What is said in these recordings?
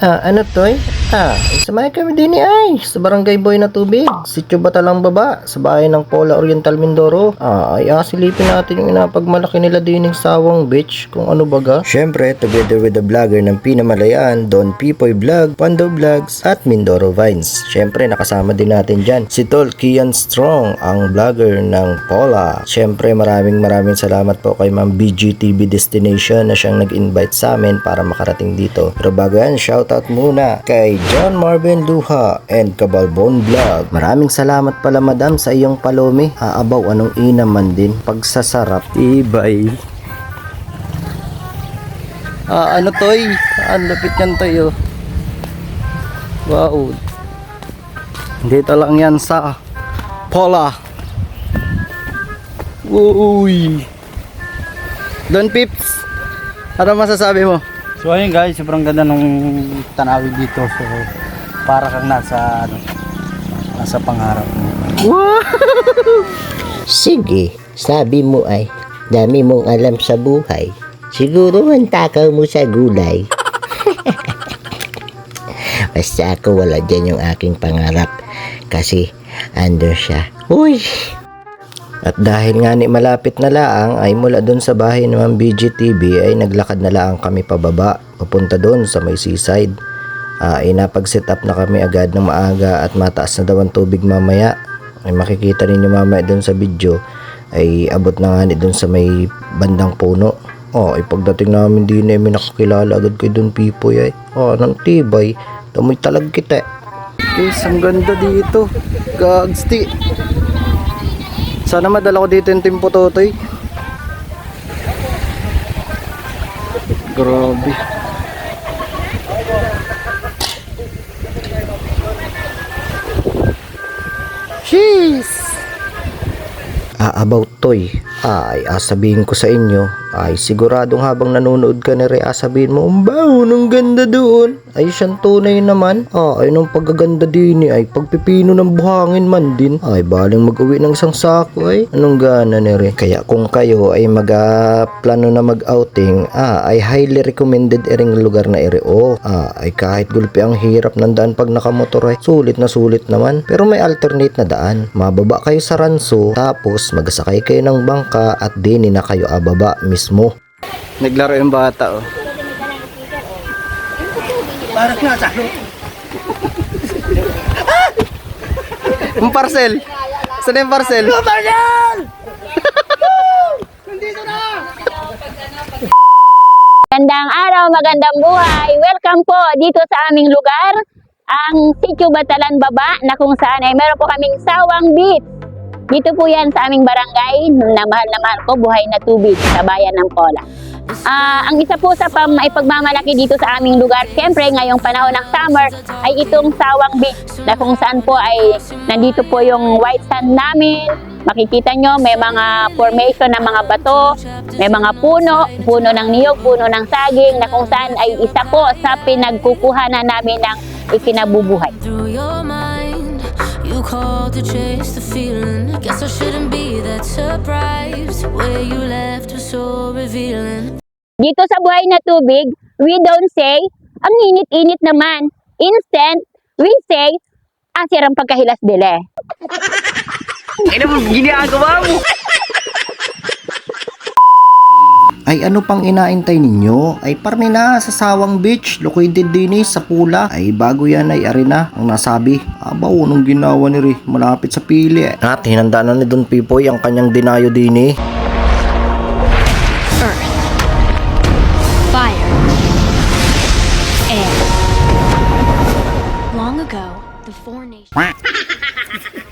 Ah, ano to eh? Ah, sumay kami din eh ay sa barangay boy na tubig. Sityo Batalang Baba, sa bahay ng Pola Oriental Mindoro. Ah, ay ah, silipin natin yung inapagmalaki nila din ng Sawang Beach kung ano baga. Syempre, together with the vlogger ng Pinamalayaan, Don Pipoy Vlog, Pando Vlogs, at Mindoro Vines. Syempre, nakasama din natin dyan si Tol Kian Strong, ang vlogger ng Pola. Syempre, maraming maraming salamat po kay Ma'am BGTV Destination na siyang nag-invite sa amin para makarating dito. Pero bago yan, shoutout muna kay John Marvin Luha and Kabalbon Vlog. Maraming salamat pala madam sa iyong palomi. Aabaw anong ina man din pagsasarap. Ibay. Ah, ano toy? Ang lapit yan tayo. Wow. Dito lang yan sa Pola. Uy. Don Pips. Ano masasabi mo? So ayun guys, sobrang ganda nung tanawin dito. So para kang nasa ano, nasa pangarap mo. Wow! Sige, sabi mo ay, dami mong alam sa buhay. Siguro ang takaw mo sa gulay. Basta ako wala dyan yung aking pangarap. Kasi, under siya. Uy! At dahil nga ni malapit na laang ay mula doon sa bahay ng Ma'am BGTV ay naglakad na laang kami pababa papunta doon sa may seaside. Ah, ay napag-set up na kami agad ng maaga at mataas na daw ang tubig mamaya. Ay makikita ninyo mamaya doon sa video ay abot na nga ni doon sa may bandang puno. Oh, ay pagdating namin din ay may nakakilala agad kay Don Pipoy ay. Oh, nang tibay. Tamoy talag kita. Guys, ang ganda dito. Gagsti. Sana madala ko dito yung Timpo. Grabe. Jeez! Ah, about toy. Ay, asabihin ko sa inyo, ay siguradong habang nanonood ka na rin, asabihin mo, umbaw, nung ganda doon. Ay, siyang tunay naman. Ah, ay, nung paggaganda din eh, ay pagpipino ng buhangin man din. Ay, baling mag-uwi ng isang sako ay. Anong gana ni rin? Kaya kung kayo ay mag-plano na mag-outing, ah, ay highly recommended iring lugar na iri. Oh, ah, ay kahit gulpi ang hirap ng daan pag nakamotor ay sulit na sulit naman. Pero may alternate na daan. Mababa kayo sa ranso, tapos magsakay kayo ng bangka at dini na kayo ababa mismo. Naglaro yung bata oh. Parang nasa Yung parcel. Saan yung parcel? Magandang araw, magandang buhay. Welcome po dito sa aming lugar, ang Sitio Batalan Baba, na kung saan ay meron po kaming Sawang Beach. Dito po yan sa aming barangay, na mahal na mahal ko, buhay na tubig sa bayan ng Pola. Ah, ang isa po sa pam ipagmamalaki dito sa aming lugar, siyempre ngayong panahon ng summer, ay itong Sawang Beach, na kung saan po ay nandito po yung white sand namin, Makikita nyo, may mga formation ng mga bato, may mga puno, puno ng niyog, puno ng saging, na kung saan ay isa po sa pinagkukuhanan namin ng ikinabubuhay. You called to chase the feeling. Guess I shouldn't be that surprised. Where you left was so revealing. Dito sa buhay na tubig, we don't say, ang init-init naman. Instant, we say, asir ang pagkahilas dile. Ay ano pang inaintay ninyo? Ay parni na sa Sawang Beach, located din eh, sa Pula. Ay bago yan ay arena ang nasabi. Abaw, nung ginawa ni Ri, malapit sa pili eh. At hinanda na ni Don Pipoy ang kanyang dinayo din eh. fire, air. Long ago, the four nations.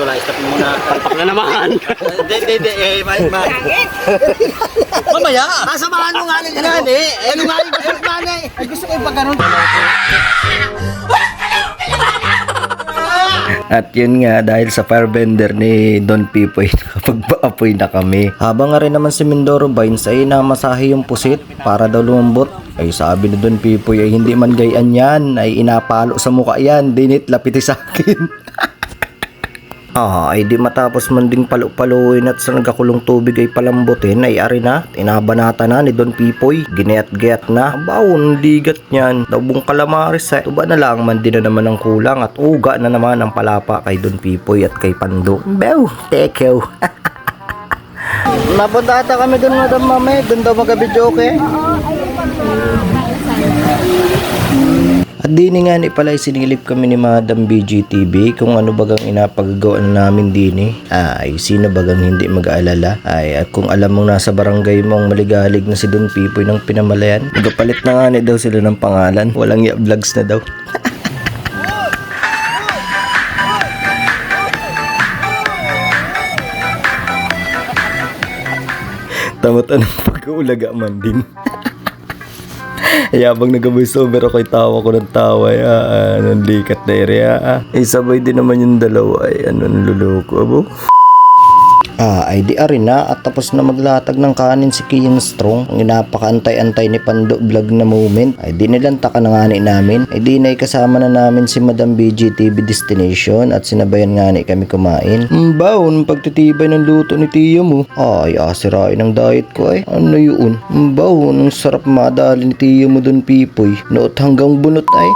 Ito lang, stop muna. Palpak na naman. Hindi, hindi, hindi. Eh, may, may. Mamaya. Kasamahan mo nga lang yan. Eh, ano nga yung gusto nga na eh. Ay, gusto ko yung pagkaroon. At yun nga, dahil sa firebender ni Don Pipoy, nakapagpaapoy na kami. Habang nga rin naman si Mindoro Vines ay namasahe yung pusit para daw lumambot. Ay sabi ni Don Pipoy ay hindi man gayaan yan, ay inapalo sa mukha yan, dinit lapiti sa akin. Ah, ay di matapos man ding palu-paluin at sa nagakulong tubig ay palambutin ay ari na, tinabanata na ni Don Pipoy, gineat-geat na, bawon digat niyan, dabong kalamaris eh, tuba na lang man din na naman ang kulang at uga na naman ang palapa kay Don Pipoy at kay Pando. Bew, tekew. Napunta ata kami doon madam mame, doon daw magabidyo okay? At dini nga ni pala sinilip kami ni Madam BGTV kung ano bagang inapagagawa namin dini. Ay, sino bagang hindi mag-aalala? Ay, at kung alam mong nasa barangay mo ang maligalig na si Don Pipoy ng pinamalayan, nagapalit na nga ni daw sila ng pangalan. Walang ya vlogs na daw. Tamatan ng pag-uulaga man din. Yabang nag-voice over ako, tawa ko ng tawa. Ya, anong likat na area. Ah. Eh, sabay din naman yung dalawa. Ay, ano, niloloko. Abo? Ah, ay di ari na at tapos na maglatag ng kanin si Kian Strong. Ang inapakaantay-antay ni Pando Vlog na moment. Ay di nilanta ka na nga ni namin. Ay di na kasama na namin si Madam BG TV Destination at sinabayan nga ni kami kumain. Mbaw, pagtitibay ng luto ni tiyo mo. Ay, asirain ang diet ko ay. Ano yun? Mbaw, ang sarap madali ni tiyo mo dun pipoy. Noot hanggang bunot ay.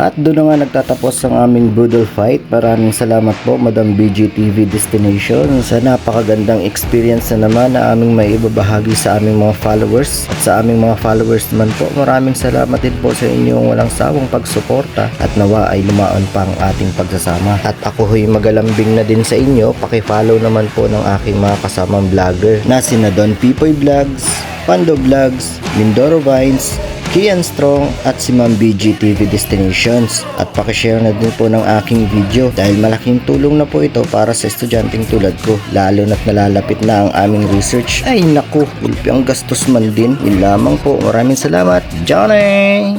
At doon na nga nagtatapos ang aming Boodle Fight. Maraming salamat po Madam BGTV Destination sa napakagandang experience na naman na aming may ibabahagi sa aming mga followers. At sa aming mga followers naman po, maraming salamat din po sa inyong walang sawang pagsuporta at nawa ay lumaon pa ang ating pagsasama. At ako ho'y magalambing na din sa inyo. Pakifollow naman po ng aking mga kasamang vlogger na sina Don Pipoy Vlogs, Pando Vlogs, Mindoro Vines, Kian Strong at si Ma'am BG TV Destinations. At pakishare na din po ng aking video dahil malaking tulong na po ito para sa estudyanteng tulad ko. Lalo na't nalalapit na ang aming research. Ay naku, gulpi ang gastos man din. Yun lamang po. Maraming salamat. Johnny